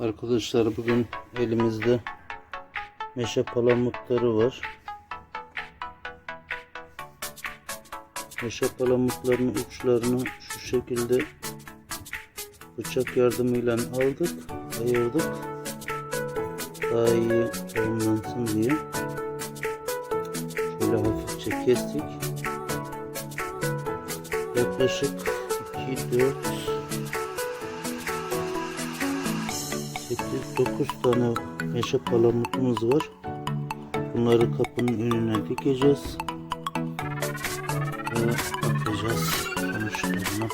Arkadaşlar bugün elimizde meşe palamutları var. Meşe palamutlarının uçlarını şu şekilde bıçak yardımıyla aldık, ayırdık. Daha iyi tohumlansın diye. Şöyle hafifçe kestik. Yaklaşık 2 4 8-9 tane meşe palamutumuz var. Bunları kapının önüne dikeceğiz. Ve bakacağız sonuçlarına.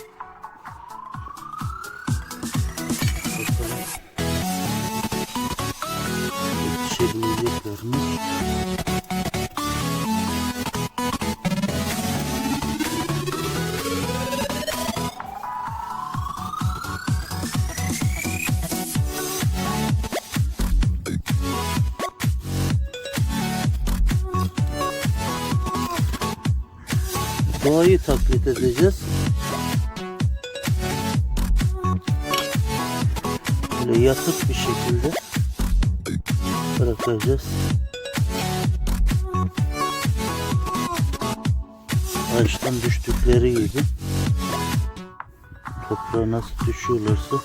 Doğayı taklit edeceğiz. Böyle yatık bir şekilde bırakacağız. Ağaçtan düştükleri gibi toprağa nasıl düşüyorlarsa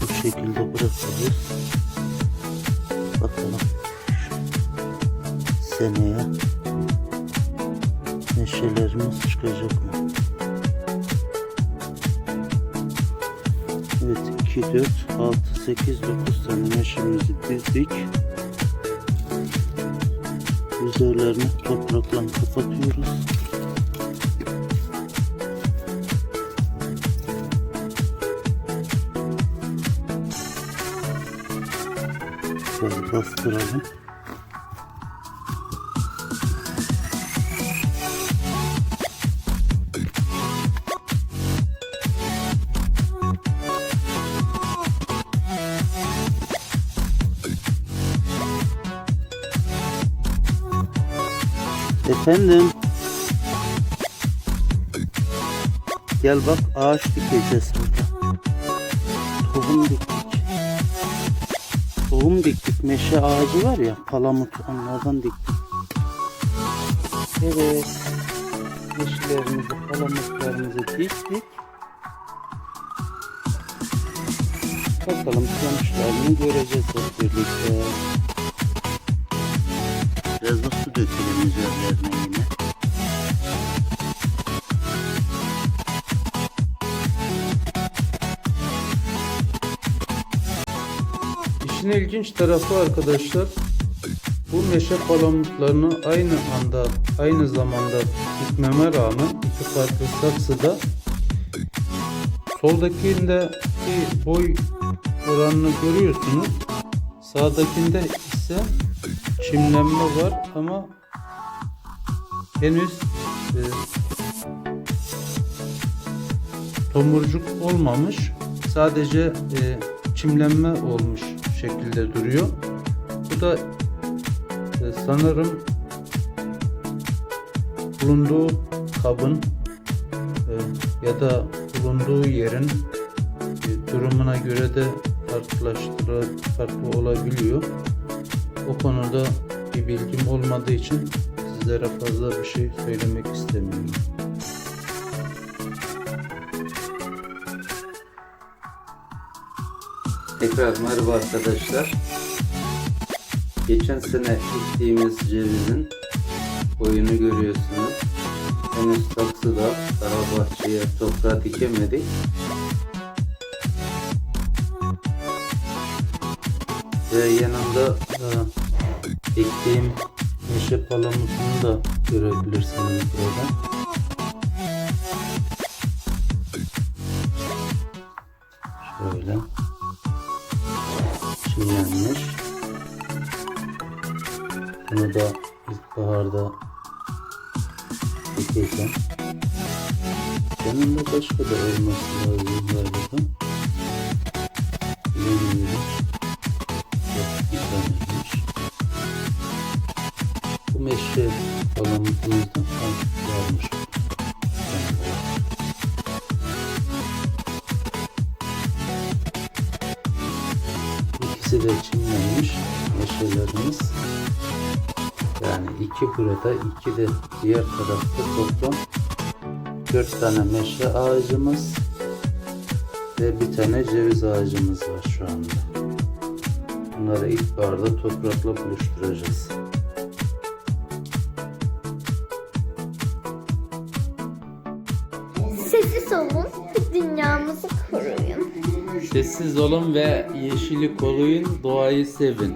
bu şekilde bırakacağız. Bakalım seneye neşelerimiz çıkacak mı? Evet 2, 4, 6, 8, 9 tane neşemizi dizdik. Üzerlerini toprakla kapatıyoruz. Şöyle bastıralım. Efendim. Gel bak ağaç dikeceğiz burada. Tohum diktik. Tohum diktik. Meşe ağacı var ya palamut onlardan diktik. Evet. Meşelerimizi palamutlarımızı diktik. Bakalım sonuçlarını göreceğiz hep birlikte. Dökelim üzerlerine yine. İşin ilginç tarafı arkadaşlar bu meşe palamutlarını aynı anda aynı zamanda dikmeme rağmen iki farklı saksıda soldakinde bir boy oranını görüyorsunuz. Sağdakinde ise çimlenme var ama henüz e, tomurcuk olmamış. Sadece e, çimlenme olmuş şekilde duruyor. Bu da e, sanırım bulunduğu kabın e, ya da bulunduğu yerin e, durumuna göre de farklılaştırı farklı olabiliyor. O konuda bir bilgim olmadığı için sizlere fazla bir şey söylemek istemiyorum. Tekrar merhaba arkadaşlar. Geçen sene ektiğimiz cevizin boyunu görüyorsunuz. Henüz saksıda daha bahçeye toprağa dikemedik. Ve yanında e, ektiğim meşe palamutunu da görebilirsiniz burada. Şöyle çiğnenmiş. Bunu da ilkbaharda dikeceğim. Yanında başka da olması lazım. Hepsi de çimlenmiş meşelerimiz. Yani iki burada, iki de diğer tarafta toplam dört tane meşe ağacımız ve bir tane ceviz ağacımız var şu anda. Bunları ilkbaharda toprakla buluşturacağız. Sessiz olun, dünyamızı koruyun. Sessiz olun ve yeşili koruyun, doğayı sevin.